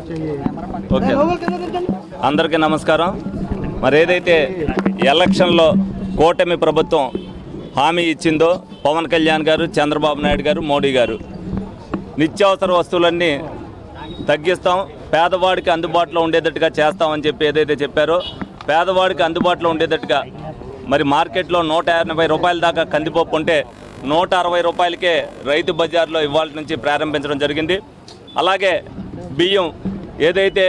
Okay. అందరికీ నమస్కారం. మరి ఏదైతే ఎలక్షన్లో కూటమి ప్రభుత్వం హామీ ఇచ్చిందో పవన్ కళ్యాణ్ గారు చంద్రబాబు నాయుడు గారు మోడీ గారు. నిత్యావసర వస్తువులన్నీ తగ్గిస్తాం. పేదవాడికి అందుబాటులో ఉండేటట్టుగా చేస్తామని చెప్పి ఏదైతే చెప్పారో పేదవాడికి అందుబాటులో ఉండేటట్టుగా మరి మార్కెట్లో నూట ఎనభై రూపాయల దాకా కందిపప్పు ఉంటే నూట అరవై రూపాయలకే రైతు బజార్లో ఇవాళ నుంచి ప్రారంభించడం జరిగింది. అలాగే బియ్యం ఏదైతే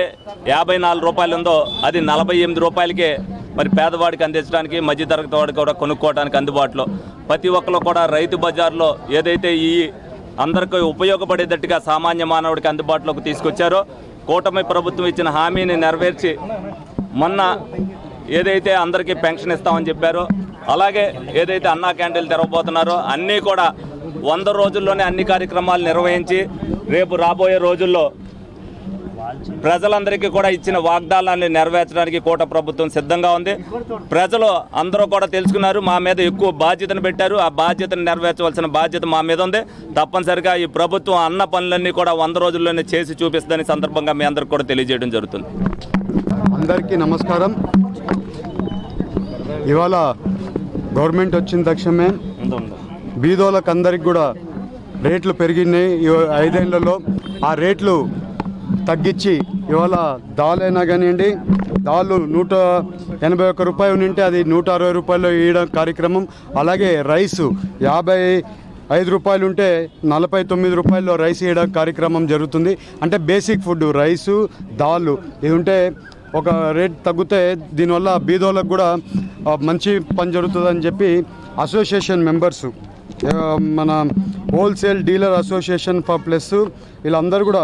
యాభై నాలుగు రూపాయలు ఉందో అది నలభై ఎనిమిది రూపాయలకే మరి పేదవాడికి అందించడానికి మధ్యతరగతి వాడికి కూడా కొనుక్కోవడానికి అందుబాటులో. ప్రతి ఒక్కరు కూడా రైతు బజార్లో ఏదైతే ఈ అందరికీ ఉపయోగపడేటట్టుగా సామాన్య మానవుడికి అందుబాటులోకి తీసుకొచ్చారో కూటమి ప్రభుత్వం ఇచ్చిన హామీని నెరవేర్చి మొన్న ఏదైతే అందరికీ పెన్షన్ ఇస్తామని చెప్పారో అలాగే ఏదైతే అన్నా క్యాంటీన్లు తెరవబోతున్నారో అన్నీ కూడా వంద రోజుల్లోనే అన్ని కార్యక్రమాలు నిర్వహించి రేపు రాబోయే రోజుల్లో ప్రజలందరికీ కూడా ఇచ్చిన వాగ్దానాన్ని నెరవేర్చడానికి కోట ప్రభుత్వం సిద్ధంగా ఉంది. ప్రజలు అందరూ కూడా తెలుసుకున్నారు మా మీద ఎక్కువ బాధ్యతను పెట్టారు. ఆ బాధ్యతను నెరవేర్చవలసిన బాధ్యత మా మీద ఉంది. తప్పనిసరిగా ఈ ప్రభుత్వం అన్న పనులన్నీ కూడా వంద రోజుల్లోనే చేసి చూపిస్తుందని సందర్భంగా మీ అందరికి కూడా తెలియజేయడం జరుగుతుంది. అందరికీ నమస్కారం. ఇవాళ గవర్నమెంట్ వచ్చిన తక్షణమే బీదోలకు అందరికి కూడా రేట్లు పెరిగినాయి. ఈ ఐదేళ్ళలో ఆ రేట్లు తగ్గించి ఇవాళ దాల్ అయినా కానివ్వండి దాళ్ళు నూట ఎనభై ఒక్క రూపాయలు ఉంటే అది నూట అరవై రూపాయలు వేయడం కార్యక్రమం. అలాగే రైసు యాభై ఐదు రూపాయలు ఉంటే నలభై తొమ్మిది రూపాయల్లో రైస్ వేయడం కార్యక్రమం జరుగుతుంది. అంటే బేసిక్ ఫుడ్ రైసు దాళ్ళు ఇది ఉంటే ఒక రేట్ తగ్గితే దీనివల్ల బీదోళ్ళకు కూడా మంచి పని జరుగుతుందని చెప్పి అసోసియేషన్ మెంబర్స్ మన wholesale dealer association for plus వీళ్ళందరూ కూడా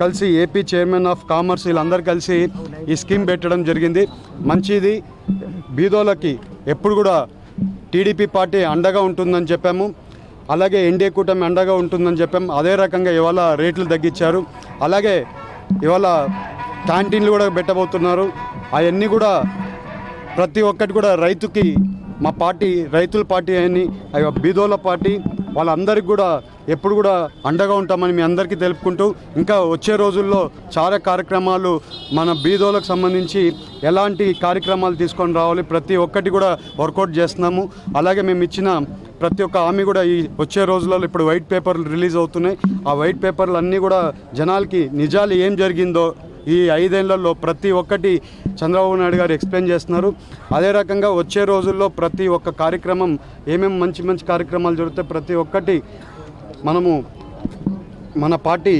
కలిసి ఏపీ చైర్మన్ ఆఫ్ కామర్స్ వీళ్ళందరూ కలిసి ఈ స్కీమ్ పెట్టడం జరిగింది. మంచిది. బీదోలకి ఎప్పుడు కూడా టీడీపీ పార్టీ అండగా ఉంటుందని చెప్పాము. అలాగే ఎన్డీఏ కూటమి అండగా ఉంటుందని చెప్పాము. అదే రకంగా ఇవాళ రేట్లు తగ్గించారు. అలాగే ఇవాళ క్యాంటీన్లు కూడా పెట్టబోతున్నారు. అవన్నీ కూడా ప్రతి ఒక్కటి కూడా రైతుకి మా పార్టీ రైతుల పార్టీ అని బీదోల పార్టీ వాళ్ళందరికీ కూడా ఎప్పుడు కూడా అండగా ఉంటామని మీ అందరికీ తెలుపుకుంటూ ఇంకా వచ్చే రోజుల్లో చాలా కార్యక్రమాలు మన బీదోలకు సంబంధించి ఎలాంటి కార్యక్రమాలు తీసుకొని రావాలి ప్రతి ఒక్కటి కూడా వర్కౌట్ చేస్తున్నాము. అలాగే మేము ఇచ్చిన ప్రతి ఒక్క హామీ కూడా ఈ వచ్చే రోజులలో ఇప్పుడు వైట్ పేపర్లు రిలీజ్ అవుతున్నాయి. ఆ వైట్ పేపర్లు అన్నీ కూడా జనాలకి నిజాలు ఏం జరిగిందో ఈ ఐదేళ్ళలో ప్రతి ఒక్కటి చంద్రబాబు నాయుడు గారు ఎక్స్ప్లెయిన్ చేస్తున్నారు. అదే రకంగా వచ్చే రోజుల్లో ప్రతి ఒక్క కార్యక్రమం ఏమేమి మంచి మంచి కార్యక్రమాలు జరుగుతాయి ప్రతి ఒక్కటి మనము మన పార్టీ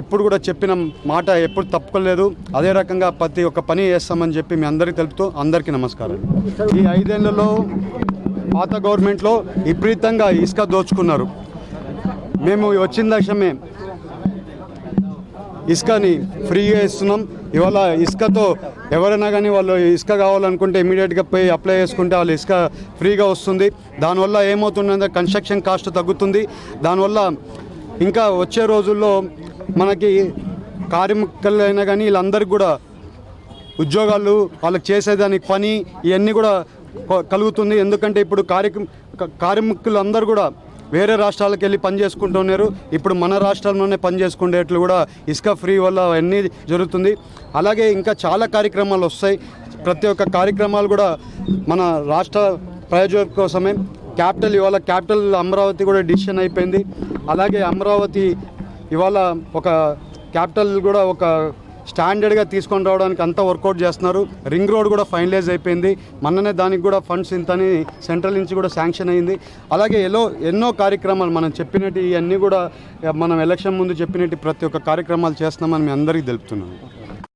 ఎప్పుడు కూడా చెప్పిన మాట ఎప్పుడు తప్పుకోలేదు. అదే రకంగా ప్రతి ఒక్క పని చేస్తామని చెప్పి మీ అందరికీ తెలుపుతూ అందరికీ నమస్కారం. ఈ ఐదేళ్ళలో పాత గవర్నమెంట్లో విపరీతంగా ఇసుక దోచుకున్నారు. మేము వచ్చిన దశమే ఇసుకని ఫ్రీగా ఇస్తున్నాం. ఇవాళ ఇసుకతో ఎవరైనా కానీ వాళ్ళు ఇసుక కావాలనుకుంటే ఇమీడియట్గా పోయి అప్లై చేసుకుంటే వాళ్ళు ఇసుక ఫ్రీగా వస్తుంది. దానివల్ల ఏమవుతుందంటే కన్స్ట్రక్షన్ కాస్ట్ తగ్గుతుంది. దానివల్ల ఇంకా వచ్చే రోజుల్లో మనకి కార్మికులైనా అయినా కానీ వీళ్ళందరికీ కూడా ఉద్యోగాలు వాళ్ళకి చేసేదానికి పని ఇవన్నీ కూడా కలుగుతుంది. ఎందుకంటే ఇప్పుడు కార్యక్రమ కార్మికులందరూ కూడా వేరే రాష్ట్రాలకు వెళ్ళి పని చేసుకుంటున్నారు ఇప్పుడు మన రాష్ట్రంలోనే పని చేసుకునేట్లు కూడా ఇసుక ఫ్రీ వల్ల అన్నీ జరుగుతుంది. అలాగే ఇంకా చాలా కార్యక్రమాలు వస్తాయి. ప్రతి ఒక్క కార్యక్రమాలు కూడా మన రాష్ట్ర ప్రయోజనం కోసమే. క్యాపిటల్ ఇవాళ క్యాపిటల్ అమరావతి కూడా డిసిషన్ అయిపోయింది. అలాగే అమరావతి ఇవాళ ఒక క్యాపిటల్ కూడా ఒక స్టాండర్డ్గా తీసుకొని రావడానికి అంతా వర్కౌట్ చేస్తున్నారు. రింగ్ రోడ్ కూడా ఫైనలైజ్ అయిపోయింది. మొన్ననే దానికి కూడా ఫండ్స్ ఇంతని సెంట్రల్ నుంచి కూడా శాంక్షన్ అయింది. అలాగే ఎలో ఎన్నో కార్యక్రమాలు మనం చెప్పినట్టు ఇవన్నీ కూడా మనం ఎలక్షన్ ముందు చెప్పినట్టు ప్రతి ఒక్క కార్యక్రమాలు చేస్తున్నామని మీ అందరికీ తెలుపుతున్నాను.